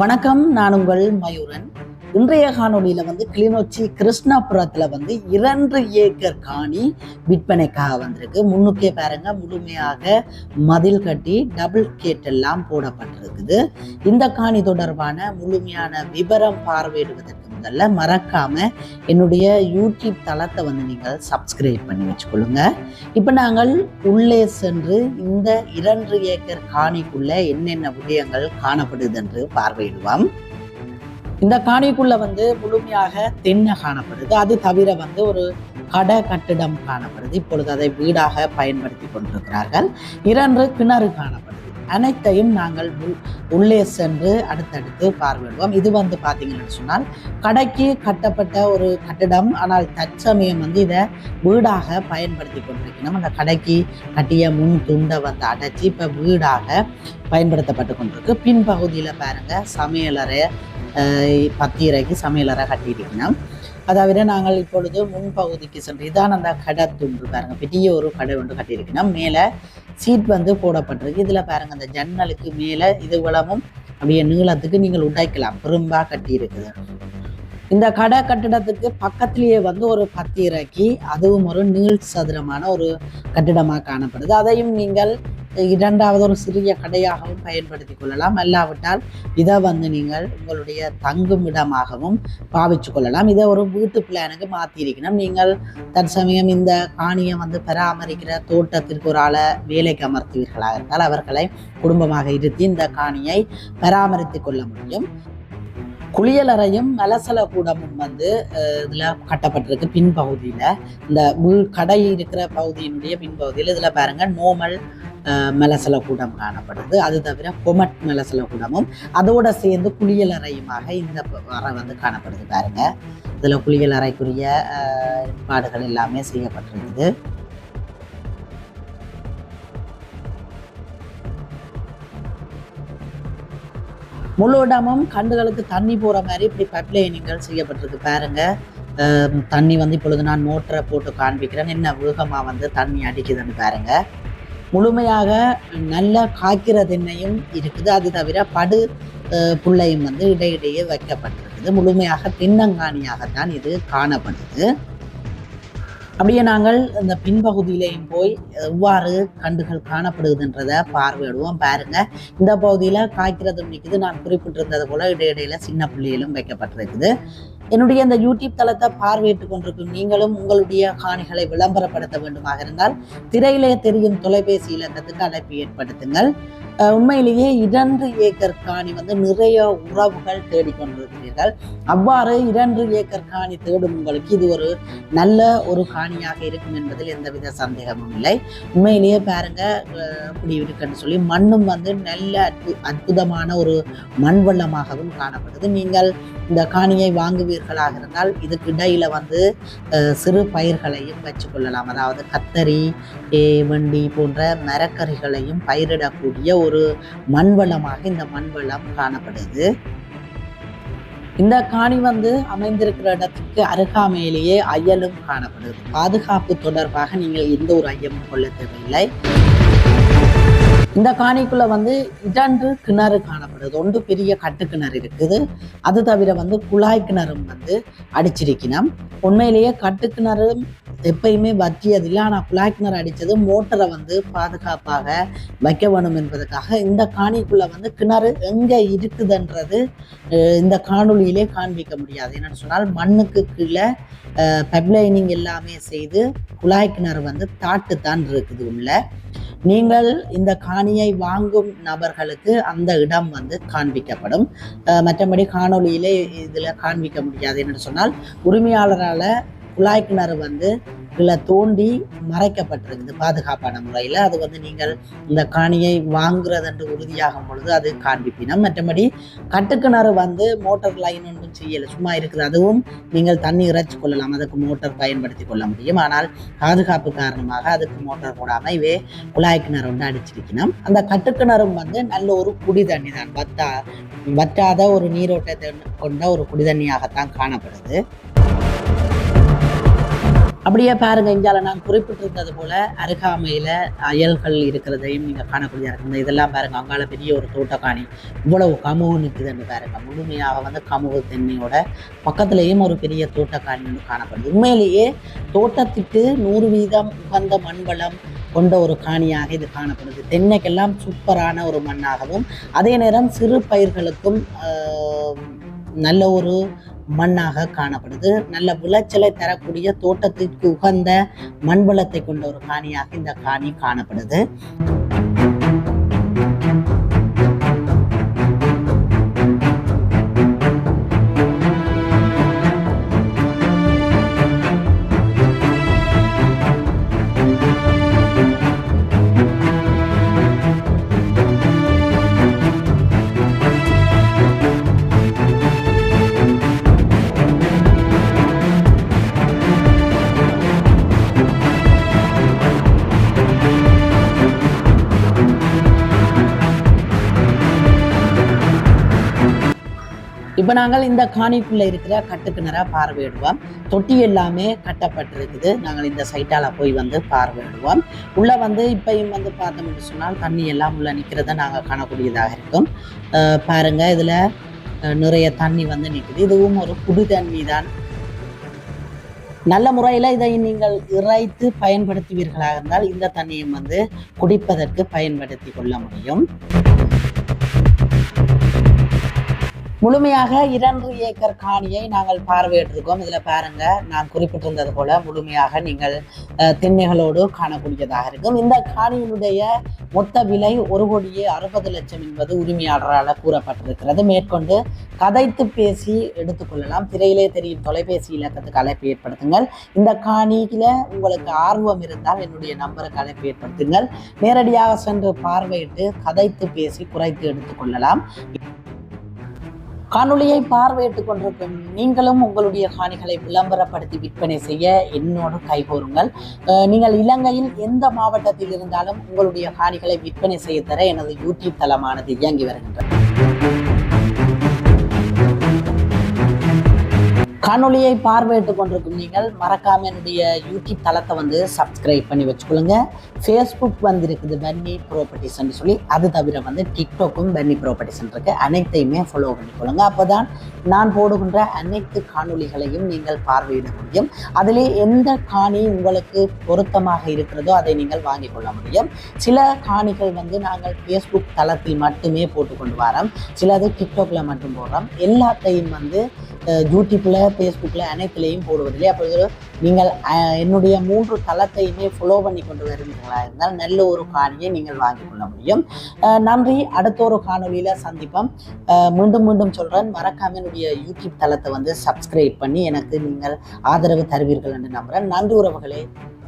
வணக்கம் நான் உங்கள் மயூரன். இன்றைய காணொலியில வந்து கிளிநொச்சி கிருஷ்ணாபுரத்தில் வந்து இரண்டு ஏக்கர் காணி விற்பனைக்காக வந்திருக்கு. முன்னுக்கே பாருங்க முழுமையாக மதில் கட்டி டபுள் கேட் எல்லாம் போடப்பட்டிருக்குது. இந்த காணி தொடர்பான முழுமையான விவரம் பார்வையிடுவதற்கு முதல்ல மறக்காமல் என்னுடைய யூடியூப் தளத்தை வந்து நீங்கள் சப்ஸ்கிரைப் பண்ணி வச்சுக்கொள்ளுங்க. இப்போ நாங்கள் உள்ளே சென்று இந்த இரண்டு ஏக்கர் காணிக்குள்ள என்னென்ன விடயங்கள் காணப்படுது என்று பார்வையிடுவோம். இந்த காணிக்குள்ள வந்து முழுமையாக தென்னை காணப்படுது. அது தவிர வந்து ஒரு கடை கட்டிடம் காணப்படுது. இப்பொழுது அதை வீடாக பயன்படுத்தி கொண்டிருக்கிறார்கள். இரண்டு கிணறு காணப்படுது. அனைத்தையும் நாங்கள் உள்- உள்ளே சென்று அடுத்தடுத்து பார்வையிடுவோம். இது வந்து பார்த்தீங்கன்னு சொன்னால் கடைக்கு கட்டப்பட்ட ஒரு கட்டிடம் ஆனால் தற்சமயம் வந்து இதை வீடாக பயன்படுத்தி கொண்டிருக்கணும் அந்த கடைக்கு கட்டிய முன் துண்டை வந்து அடைச்சி இப்போ வீடாக பயன்படுத்தப்பட்டு கொண்டிருக்கு. பின்பகுதியில் பாருங்க சமையலறை அஹ், பத்திரைக்கு சமையலறை கட்டியிருக்கணும் அதாவது நாங்கள் இப்பொழுது முன்பகுதிக்கு சென்று இதான் அந்த கடை துண்டு பாருங்க பெரிய ஒரு கடை ஒன்று கட்டியிருக்கணும் மேலே சீட் வந்து போடப்பட்டிருக்கு. இதில் பாருங்க அந்த ஜன்னலுக்கு மேலே இது வளமும் அப்படியே நீளத்துக்கு நீங்கள் உடைக்கலாம். பெரும்பாக கட்டியிருக்குது இந்த கடை கட்டிடத்துக்கு பக்கத்திலேயே வந்து ஒரு பத்திரைக்கு அதுவும் ஒரு நீள் சதுரமான ஒரு கட்டிடமாக காணப்படுது. அதையும் நீங்கள் இரண்டாவது ஒரு சிறிய கடையாகவும் பயன்படுத்தி கொள்ளலாம். அல்லாவிட்டால் இதை வந்து நீங்கள் உங்களுடைய தங்கும் இடமாகவும் பாவிச்சு கொள்ளலாம். இதை ஒரு வீட்டு பிளானுக்கு மாற்றியிருக்கணும் நீங்கள் தற்சமயம் இந்த காணியை வந்து பராமரிக்கிற தோட்டத்திற்கு ஒரு ஆளை வேலைக்கு அமர்த்துவீர்களாக இருந்தால் அவர்களை குடும்பமாக இருத்தி இந்த காணியை பராமரித்து கொள்ள முடியும். குளியலறையும் மலசல கூடமும் வந்து அஹ், இதுல கட்டப்பட்டிருக்கு பின்பகுதியில இந்த உள் கடை இருக்கிற பகுதியினுடைய பின்பகுதியில் இதுல பாருங்கள் நோமல் மலசல கூடம் காணப்படுது. அது தவிர கொமட் மலசல கூடமும் அதோட சேர்ந்து குளியலறையுமாக இந்த அறை வந்து காணப்படுது பாருங்க. இதில் குளியலறைக்குரிய அஹ், ஏற்பாடுகள் எல்லாமே செய்யப்பட்டிருக்குது. முழு இடமும் கண்டுகளுக்கு தண்ணி போற மாதிரி இப்படி பைப்லைனிங்கள் செய்யப்பட்டிருக்கு பாருங்க. அஹ் தண்ணி வந்து இப்பொழுது நான் மோட்டரை போட்டு காண்பிக்கிறேன். என்ன வேகமா வந்து தண்ணி அடிக்குதுன்னு பாருங்க. முழுமையாக நல்ல காய்க்கிற தென்னையும் இருக்குது. அது தவிர படு அஹ், வந்து இடையிடையே வைக்கப்பட்டிருக்குது. முழுமையாக பின்னங்காணியாகத்தான் இது காணப்படுது. அப்படியே நாங்கள் இந்த பின்பகுதியிலையும் போய் எவ்வாறு கண்டுகள் காணப்படுதுன்றதை பார்வையிடுவோம். பாருங்க. இந்த பகுதியில் காய்க்கிறதும் நிற்குது நான் குறிப்பிட்டிருந்தது போல இடையிடையில சின்ன புள்ளியிலும் வைக்கப்பட்டிருக்குது. என்னுடைய இந்த யூடியூப் தளத்தை பார்வையிட்டுக் கொண்டிருக்கும் நீங்களும் உங்களுடைய காணிகளை விளம்பரப்படுத்த வேண்டுமாக இருந்தால் திரையிலே தெரியும் தொலைபேசி இலக்கத்துக்கு அழைப்பு ஏற்படுத்துங்கள். உண்மையிலேயே இரண்டு ஏக்கர் காணி வந்து நிறைய உறவுகள் தேடிக்கொண்டிருக்கிறீர்கள். அவ்வாறு இரண்டு ஏக்கர் காணி தேடும் உங்களுக்கு இது ஒரு நல்ல ஒரு காணியாக இருக்கும் என்பதில் எந்தவித சந்தேகமும் இல்லை. உண்மையிலேயே பாருங்க இப்படி இருக்குன்னு சொல்லி மண்ணும் வந்து நல்ல அற்பு அற்புதமான ஒரு மண் வள்ளமாகவும் காணப்படுது. நீங்கள் இந்த காணியை வாங்குவீர்களாக இருந்தால் இதுக்கு இடையில வந்து சிறு பயிர்களையும் வச்சுக்கொள்ளலாம். அதாவது கத்தரி வண்டி போன்ற மரக்கறிகளையும் பயிரிடக்கூடிய ஒரு மண் வளமாக இந்த மண் வளம் காணப்படுது. இந்த காணி வந்து அமைந்திருக்கிற இடத்துக்கு அருகாமையிலேயே அயலும் காணப்படுது. பாதுகாப்பு தொடர்பாக நீங்கள் எந்த ஒரு ஐயமும் கொள்ள தேவையில்லை. இந்த காணிக்குள்ள வந்து இரண்டு கிணறு காணப்படுது. ஒன்று பெரிய கட்டு கிணறு இருக்குது. அது தவிர வந்து குழாய் கிணறும் வந்து அடிச்சிருக்கணும் உண்மையிலேயே கட்டு கிணறு எப்பயுமே வற்றியதில்லை ஆனால் குழாய் அடித்தது மோட்டரை வந்து பாதுகாப்பாக வைக்க வேணும் என்பதற்காக இந்த காணிக்குள்ளே வந்து கிணறு எங்கே இருக்குதுன்றது இந்த காணொலியிலே காண்பிக்க முடியாது. என்னென்னு சொன்னால் மண்ணுக்கு கீழே பைப்லைனிங் எல்லாமே செய்து குழாய் கிணறு வந்து தாட்டு தான் இருக்குது உள்ள. நீங்கள் இந்த காணியை வாங்கும் நபர்களுக்கு அந்த இடம் வந்து காண்பிக்கப்படும். மற்றபடி காணொலியிலே இதில் காண்பிக்க முடியாது. என்னென்னு சொன்னால் உரிமையாளரால் குழாய் கிணறு வந்து இதில் தோண்டி மறைக்கப்பட்டிருக்குது பாதுகாப்பான முறையில். அது வந்து நீங்கள் இந்த காணியை வாங்குறது என்று உறுதியாகும் பொழுது அது காண்பிப்பினம். மற்றபடி கட்டுக்கிணறு வந்து மோட்டார் லைன் ஒன்றும் செய்யலை. சும்மா இருக்குது. அதுவும் நீங்கள் தண்ணி இறைச்சி கொள்ளலாம். அதுக்கு மோட்டார் பயன்படுத்தி கொள்ள முடியும். ஆனால் பாதுகாப்பு காரணமாக அதுக்கு மோட்டார் போடாமல் இவே குழாய் கிணறு ஒன்று அடிச்சிருக்கணும் அந்த கட்டுக்கிணறும் வந்து நல்ல ஒரு குடி தண்ணி தான். வத்தா வற்றாத ஒரு நீரோட்டத்தை கொண்ட ஒரு குடி தண்ணியாகத்தான் காணப்படுது. அப்படியே பாருங்க இந்தியாவில் நான் குறிப்பிட்டிருந்தது போல அருகாமையில் அயல்கள் இருக்கிறதையும் நீங்கள் காணக்கூடிய இருக்குது இதெல்லாம் பாருங்க அங்கால பெரிய ஒரு தோட்டக்காணி. இவ்வளவு கமுகு நிற்குதுன்னு பாருங்க. முழுமையாக வந்து கமுகு தென்னையோட பக்கத்துலேயும் ஒரு பெரிய தோட்டக்காணி ஒன்று காணப்படுது. உண்மையிலேயே தோட்டத்திற்கு நூறு வீதம் உகந்த மண்வளம் கொண்ட ஒரு காணியாக இது காணப்படுது. தென்னைக்கெல்லாம் சூப்பரான ஒரு மண்ணாகவும் அதே நேரம் சிறு பயிர்களுக்கும் நல்ல ஒரு மண்ணாக காணப்படுது. நல்ல விளைச்சலை தரக்கூடிய தோட்டத்திற்கு உகந்த மண்வளத்தை கொண்ட ஒரு காணியாக இந்த காணி காணப்படுது. இப்போ நாங்கள் இந்த காணிக்குள்ள இருக்கிற கட்டுக்கிணறா பார்வையிடுவோம். தொட்டி எல்லாமே கட்டப்பட்டிருக்குது. நாங்கள் இந்த சைட்டால போய் வந்து பார்வையிடுவோம். உள்ள வந்து இப்பயும் வந்து பார்த்தோம்னு சொன்னால் தண்ணி எல்லாம் உள்ள நிற்கிறத நாங்கள் காணக்கூடியதாக இருக்கும். பாருங்கள் பாருங்க இதுல நிறைய தண்ணி வந்து நிற்குது இதுவும் ஒரு புது தண்ணி தான் நல்ல முறையில் இதை நீங்கள் இறைத்து பயன்படுத்துவீர்களாக இருந்தால் இந்த தண்ணியும் வந்து குடிப்பதற்கு பயன்படுத்தி கொள்ள முடியும். முழுமையாக இரண்டு ஏக்கர் காணியை நாங்கள் பார்வையிட்டிருக்கோம். இதில் பாருங்க நான் குறிப்பிட்டிருந்தது போல முழுமையாக நீங்கள் திண்ணைகளோடு காணக்கூடியதாக இருக்கும். இந்த காணியினுடைய மொத்த விலை ஒரு கோடியே அறுபது லட்சம் என்பது உரிமையாளரால் கூறப்பட்டிருக்கிறது. மேற்கொண்டு கதைத்து பேசி எடுத்துக்கொள்ளலாம் திரையிலே தெரியும் தொலைபேசி இலக்கத்துக்கு அழைப்பு ஏற்படுத்துங்கள். இந்த காணியில உங்களுக்கு ஆர்வம் இருந்தால் என்னுடைய நம்பருக்கு அழைப்பு ஏற்படுத்துங்கள். நேரடியாக சென்று பார்வையிட்டு கதைத்து பேசி குறைத்து எடுத்துக்கொள்ளலாம் காணொலியை பார்வையிட்டுக் கொண்டிருக்கும் நீங்களும் உங்களுடைய காணிகளை விளம்பரப்படுத்தி விற்பனை செய்ய என்னோடு கைகோருங்கள் நீங்கள் இலங்கையில் எந்த மாவட்டத்தில் இருந்தாலும் உங்களுடைய காணிகளை விற்பனை செய்ய தர எனது யூடியூப் தளமானது இயங்கி வருகின்றது. காணொலியை பார்வையிட்டுக் கொண்டிருக்கும் நீங்கள் மறக்காம என்னுடைய யூடியூப் தளத்தை வந்து சப்ஸ்கிரைப் பண்ணி வச்சுக்கொள்ளுங்க. ஃபேஸ்புக் வந்து இருக்குது பன்னி ப்ராப்பர்ட்டிஸ்ன்னு சொல்லி. அது தவிர வந்து டிக்டாக்கும் பன்னி ப்ராப்பர்ட்டிஸ் இருக்கு. அனைத்தையுமே ஃபாலோ பண்ணிக்கொள்ளுங்க அப்பதான் நான் போடுகின்ற அனைத்து காணொளிகளையும் நீங்கள் பார்வையிட முடியும். அதிலே எந்த காணி உங்களுக்கு பொருத்தமாக இருக்கிறதோ அதை நீங்கள் வாங்கிக் கொள்ள முடியும். சில காணிகள் வந்து நாங்கள் ஃபேஸ்புக் தளத்தில் மட்டுமே போட்டுக்கொண்டு வரோம். சிலது டிக்டாக்ல மட்டும் போடுறோம். எல்லாத்தையும் வந்து யூடியூப்பில் யூடியூப்ல ஃபேஸ்புக்கில் அனைத்துலேயும் போடுவது இல்லையா? அப்போ நீங்கள் என்னுடைய மூன்று தளத்தையுமே ஃபாலோ பண்ணி கொண்டு வருவீங்களா இருந்தால் நல்ல ஒரு காணியை நீங்கள் வாங்கிக் கொள்ள முடியும். நன்றி. அடுத்த ஒரு காணொலியில் சந்திப்போம். மீண்டும் மீண்டும் சொல்கிறேன் மறக்காம என்னுடைய யூடியூப் தளத்தை வந்து சப்ஸ்கிரைப் பண்ணி எனக்கு நீங்கள் ஆதரவு தருவீர்கள் என்று நம்புகிறேன் நன்றி உறவுகளே.